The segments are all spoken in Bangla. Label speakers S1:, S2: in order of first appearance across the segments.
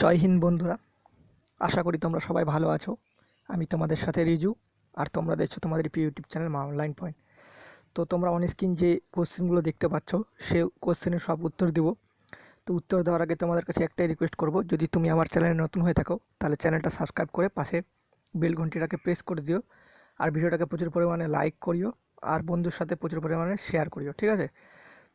S1: জয় হিন্দ বন্ধুরা। আশা করি তোমরা সবাই ভালো আছো। আমি তোমাদের সাথে রিজু, আর তোমরা দেখছ তোমাদের প্রিয় YouTube channel Maa online point. তো তোমরা অন স্ক্রিন যে কোশ্চেনগুলো দেখতে পাচ্ছ, সে কোশ্চেনের সব উত্তর দেবো। তো উত্তর দেওয়ার আগে তোমাদের কাছে একটাই রিকোয়েস্ট করব, যদি তুমি আমার চ্যানেলে নতুন হয়ে থাকো, তাহলে চ্যানেলটা সাবস্ক্রাইব করে পাশে বেল ঘন্টিটাকে প্রেস করে দিও, আর ভিডিওটাকে প্রচুর পরিমাণে লাইক করিও, আর বন্ধুর সাথে প্রচুর পরিমাণে শেয়ার করিও, ঠিক আছে?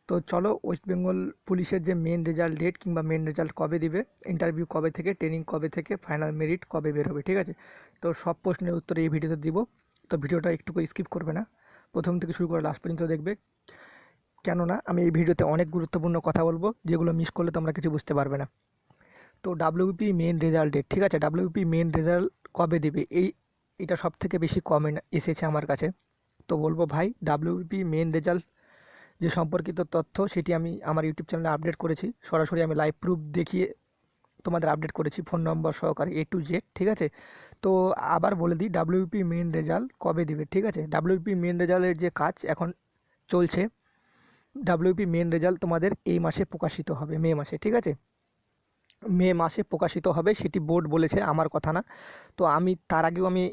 S1: তো চলো ওয়েস্ট বেঙ্গল পুলিশের যে মেন রেজাল্ট ডেট কিংবা মেন রেজাল্ট কবে দিবে ইন্টারভিউ কবে থেকে ট্রেনিং কবে থেকে ফাইনাল মেরিট কবে বের হবে, ঠিক আছে? তো সব প্রশ্নের উত্তর এই ভিডিওতে দিব। তো ভিডিওটা একটু স্কিপ করবে না। প্রথম থেকে শুরু করে লাস্ট পর্যন্ত দেখবে। কেননা আমি এই ভিডিওতে অনেক গুরুত্বপূর্ণ কথা বলব, যেগুলো মিস করলে তোমরা কিছু বুঝতে পারবে না। তো ডাব্লিউপি মেন রেজাল্ট ডেট ঠিক আছে? ডাব্লিউপি মেন রেজাল্ট কবে দেবে? এই, এটা সব থেকে বেশি কমেন্ট এসেছে আমার কাছে। তো বলব ভাই ডাব্লিউপি মেন রেজাল্ট যে সম্পর্কিত তথ্য, সেটি আমি আমার ইউটিউব চ্যানেলে আপডেট করেছি। সরাসরি আমি লাইভ প্রুফ দেখিয়ে তোমাদের আপডেট করেছি ফোন নম্বর সহকারে এ টু জেড ঠিক আছে? তো আবার বলে দিই ডাব্লিউপি মেন রেজাল্ট কবে দিবে, ঠিক আছে? ডাব্লিউপি মেন রেজাল্টের যে কাজ এখন চলছে ডাব্লিউপি মেন রেজাল্ট তোমাদের এই মাসে প্রকাশিত হবে, মে মাসে, ঠিক আছে? মে মাসে প্রকাশিত হবে, সেটি বোর্ড বলেছে, আমার কথা না। তো আমি তার আগেও আমি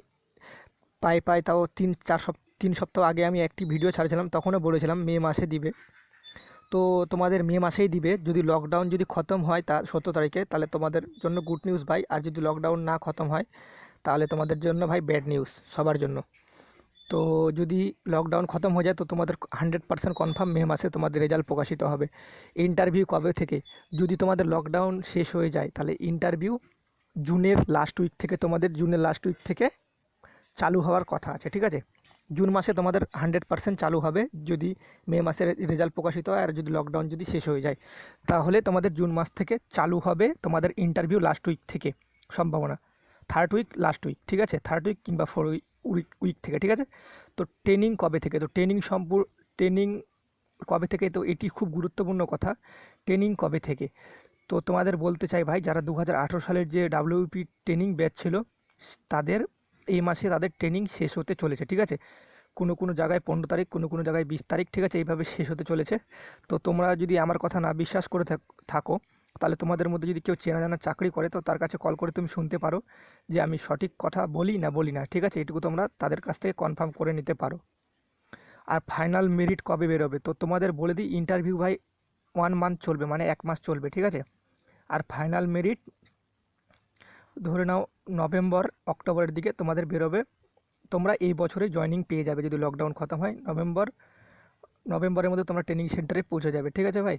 S1: পাই পাই তাও তিন চার সপ্তাহ তিন সপ্তাহ আগে আমি একটি ভিডিও ছাড়ছিলাম, তখনও বলেছিলাম মে মাসে দিবে। তো তোমাদের মে মাসেই দিবে, যদি লকডাউন যদি খতম হয় তা সতেরো তারিখে, তাহলে তোমাদের জন্য গুড নিউজ ভাই। আর যদি লকডাউন না খতম হয়, তাহলে তোমাদের জন্য ভাই ব্যাড নিউজ সবার জন্য। তো যদি লকডাউন খতম হয়ে যায়, তো তোমাদের হান্ড্রেড পার্সেন্ট কনফার্ম মে মাসে তোমাদের রেজাল্ট প্রকাশিত হবে। ইন্টারভিউ কবে থেকে? যদি তোমাদের লকডাউন শেষ হয়ে যায়, তাহলে ইন্টারভিউ জুনের লাস্ট উইক থেকে, তোমাদের জুনের লাস্ট উইক থেকে চালু হওয়ার কথা আছে, ঠিক আছে? জুন মাসে তোমাদের হান্ড্রেড পার্সেন্ট চালু হবে যদি মে মাসের রেজাল্ট প্রকাশিত হয় আর যদি লকডাউন যদি শেষ হয়ে যায়। তাহলে তোমাদের জুন মাস থেকে চালু হবে তোমাদের ইন্টারভিউ লাস্ট উইক থেকে, সম্ভাবনা। থার্ড উইক লাস্ট উইক ঠিক আছে? থার্ড উইক কিংবা ফোর উইক উইক থেকে, ঠিক আছে? তো ট্রেনিং কবে থেকে? তো ট্রেনিং সম্পূর্ণ ট্রেনিং কবে থেকে? তো এটি খুব গুরুত্বপূর্ণ কথা। ট্রেনিং কবে থেকে? তো তোমাদের বলতে চাই ভাই, যারা দু হাজার আঠেরো সালের যে ডাব্লিউপি ট্রেনিং ব্যাচ ছিল, তাদের এই মাসে তাদের ট্রেনিং শেষ হতে চলেছে, ঠিক আছে? কোনো কোনো জায়গায় পনেরো তারিখ, কোনো কোনো জায়গায় বিশ তারিখ, ঠিক আছে? এইভাবে শেষ হতে চলেছে। তো তোমরা যদি আমার কথা না বিশ্বাস করে থাকো তাহলে তোমাদের মধ্যে যদি কেউ চেনা জানা চাকরি করে, তো তার কাছে কল করে তুমি শুনতে পারো যে আমি সঠিক কথা বলি না বলি না, ঠিক আছে? এটুকু তোমরা তাদের কাছ থেকে কনফার্ম করে নিতে পারো। আর ফাইনাল মেরিট কবে বেরোবে? তো তোমাদের বলে দিই ইন্টারভিউ ভাই ওয়ান মান্থ চলবে মানে এক মাস চলবে, ঠিক আছে? আর ফাইনাল মেরিট ধরে নাও নভেম্বর, অক্টোবরের দিকে তোমাদের বেরোবে। তোমরা এই বছরে জয়নিং পেয়ে যাবে যদি লকডাউন খতম হয়। নভেম্বর, নভেম্বরের মধ্যে তোমরা ট্রেনিং সেন্টারে পৌঁছে যাবে। ঠিক আছে ভাই?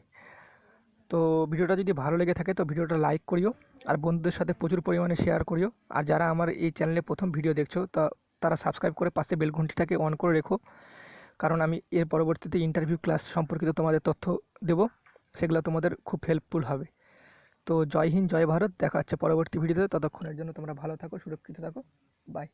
S1: তো ভিডিওটা যদি ভালো লেগে থাকে তো ভিডিওটা লাইক করিও আর বন্ধুদের সাথে প্রচুর পরিমাণে শেয়ার করিও। আর যারা আমার এই চ্যানেলে প্রথম ভিডিও দেখছ তা, তারা সাবস্ক্রাইব করে পাশে বেলঘন্টিটাকে অন করে রেখো। কারণ আমি এর পরবর্তীতে ইন্টারভিউ ক্লাস সম্পর্কিত তোমাদের তথ্য দেব। সেগুলো তোমাদের খুব হেল্পফুল হবে। তো জয় হিন্দ, জয় ভারত। দেখা হচ্ছে পরবর্তী ভিডিওতে। ততক্ষণের জন্য তোমরা ভালো থাকো, সুরক্ষিত থাকো। বাই